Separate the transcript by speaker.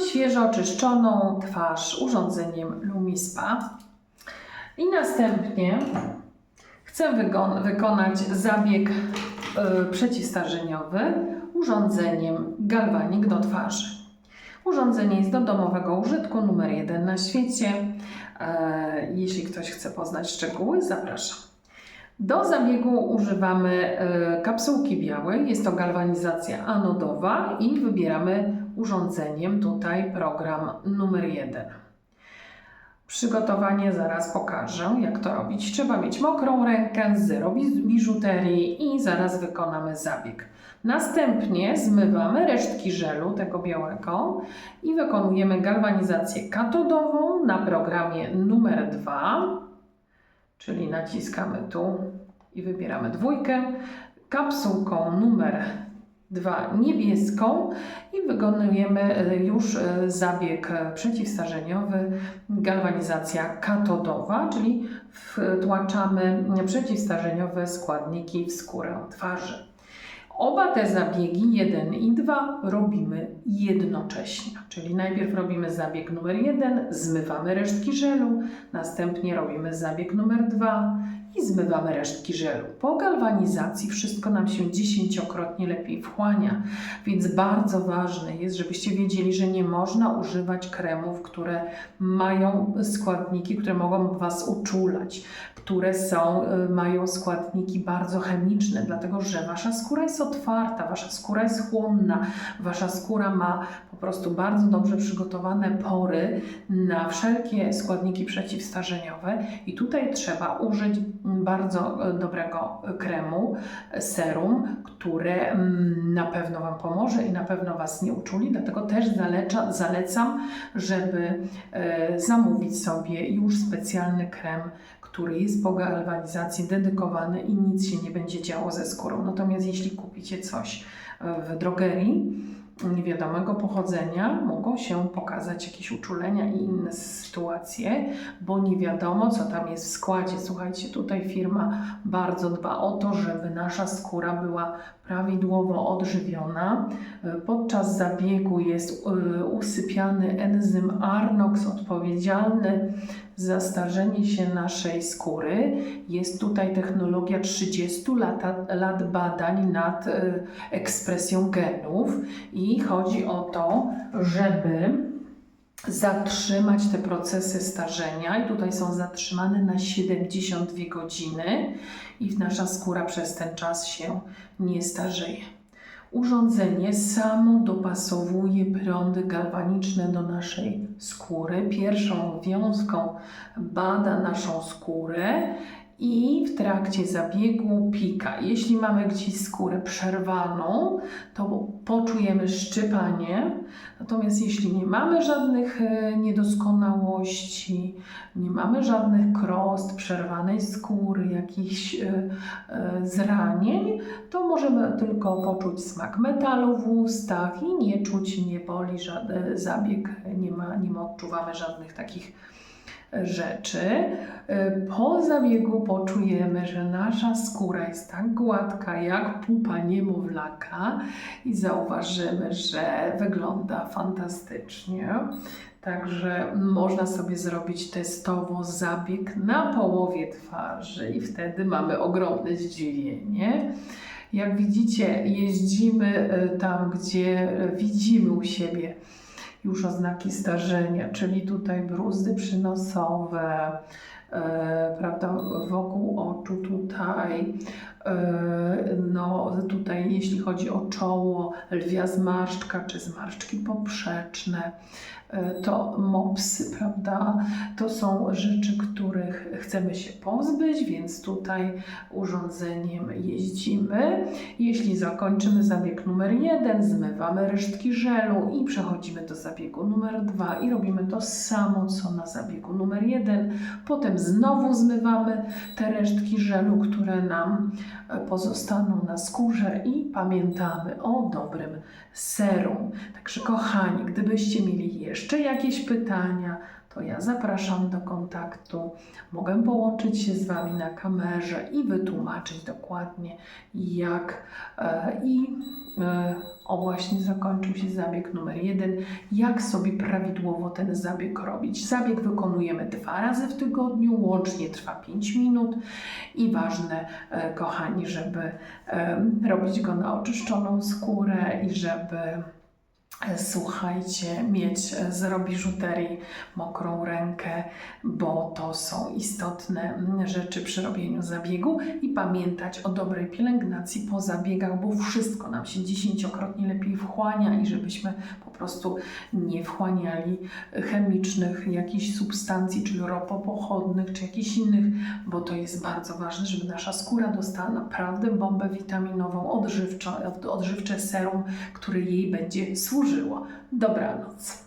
Speaker 1: świeżo oczyszczoną twarz urządzeniem Lumispa. I następnie chcę wykonać zabieg y, przeciwstarzeniowy urządzeniem galwanik do twarzy. Urządzenie jest do domowego użytku, numer jeden na świecie. E, Jeśli ktoś chce poznać szczegóły, zapraszam. Do zabiegu używamy e, kapsułki białej, jest to galwanizacja anodowa i wybieramy urządzeniem tutaj program numer jeden. Przygotowanie zaraz pokażę, jak to robić. Trzeba mieć mokrą rękę, zero bi- biżuterii i zaraz wykonamy zabieg. Następnie zmywamy resztki żelu tego białego i wykonujemy galwanizację katodową na programie numer 2, czyli naciskamy tu i wybieramy dwójkę, kapsułką numer 2 niebieską i wykonujemy e, już e, zabieg e, przeciwstarzeniowy, galwanizacja katodowa, czyli wtłaczamy przeciwstarzeniowe składniki w skórę twarzy. Oba te zabiegi, 1 i 2, robimy jednocześnie. Czyli najpierw robimy zabieg numer 1, zmywamy resztki żelu, następnie robimy zabieg numer 2 i zmywamy resztki żelu. Po galwanizacji wszystko nam się dziesięciokrotnie lepiej wchłania, więc bardzo ważne jest, żebyście wiedzieli, że nie można używać kremów, które mają składniki, które mogą Was uczulać, które są, y, mają składniki bardzo chemiczne, dlatego że Wasza skóra jest otwarta, Wasza skóra jest chłonna, Wasza skóra ma po prostu bardzo dobrze przygotowane pory na wszelkie składniki przeciwstarzeniowe i tutaj trzeba użyć bardzo e, dobrego kremu, e, serum, które mm, na pewno Wam pomoże i na pewno Was nie uczuli, dlatego też zalecza, zalecam, żeby e, zamówić sobie już specjalny krem, który jest po galwanizacji dedykowany i nic się nie będzie działo ze skórą. Natomiast jeśli kupicie coś w drogerii, niewiadomego pochodzenia, mogą się pokazać jakieś uczulenia i inne sytuacje, bo nie wiadomo, co tam jest w składzie. Słuchajcie, tutaj firma bardzo dba o to, żeby nasza skóra była prawidłowo odżywiona. Podczas zabiegu jest y, usypiany enzym Arnox odpowiedzialny za starzenie się naszej skóry. Jest tutaj technologia 30 lata, lat badań nad y, ekspresją genów i chodzi o to, żeby zatrzymać te procesy starzenia i tutaj są zatrzymane na 72 godziny i nasza skóra przez ten czas się nie starzeje. Urządzenie samo dopasowuje prądy galwaniczne do naszej skóry. Pierwszą wiązką bada naszą skórę i w trakcie zabiegu pika. Jeśli mamy gdzieś skórę przerwaną, to poczujemy szczypanie. Natomiast jeśli nie mamy żadnych e, niedoskonałości, nie mamy żadnych krost, przerwanej skóry, jakichś e, e, zranień, to możemy tylko poczuć smak metalu w ustach i nie czuć, nie boli żaden zabieg, nie, ma, nie odczuwamy żadnych takich rzeczy. Po zabiegu poczujemy, że nasza skóra jest tak gładka jak pupa niemowlaka i zauważymy, że wygląda fantastycznie. Także można sobie zrobić testowo zabieg na połowie twarzy i wtedy mamy ogromne zdziwienie. Jak widzicie, jeździmy y, tam, gdzie y, widzimy u siebie już oznaki starzenia, czyli tutaj bruzdy przynosowe, prawda, wokół oczu tutaj, e, no tutaj jeśli chodzi o czoło, lwia zmarszczka czy zmarszczki poprzeczne, e, to mopsy, prawda, to są rzeczy, których chcemy się pozbyć, więc tutaj urządzeniem jeździmy. Jeśli zakończymy zabieg numer jeden, zmywamy resztki żelu i przechodzimy do zabiegu numer dwa i robimy to samo, co na zabiegu numer jeden. Potem znowu zmywamy te resztki żelu, które nam e, pozostaną na skórze i pamiętamy o dobrym serum. Także kochani, gdybyście mieli jeszcze jakieś pytania, to ja zapraszam do kontaktu. Mogę połączyć się z Wami na kamerze i wytłumaczyć dokładnie, jak e, i e, o właśnie zakończył się zabieg numer jeden, jak sobie prawidłowo ten zabieg robić. Zabieg wykonujemy dwa razy w tygodniu, łącznie trwa 5 minut i ważne, e, kochani, żeby robić go na oczyszczoną skórę i żeby Słuchajcie, mieć z robiżuterii mokrą rękę, bo to są istotne rzeczy przy robieniu zabiegu. I pamiętać o dobrej pielęgnacji po zabiegach, bo wszystko nam się dziesięciokrotnie lepiej wchłania i żebyśmy po prostu nie wchłaniali chemicznych jakichś substancji, czy ropopochodnych, czy jakichś innych, bo to jest bardzo ważne, żeby nasza skóra dostała naprawdę bombę witaminową, odżywczą, odżywcze serum, które jej będzie służyło. Dobranoc.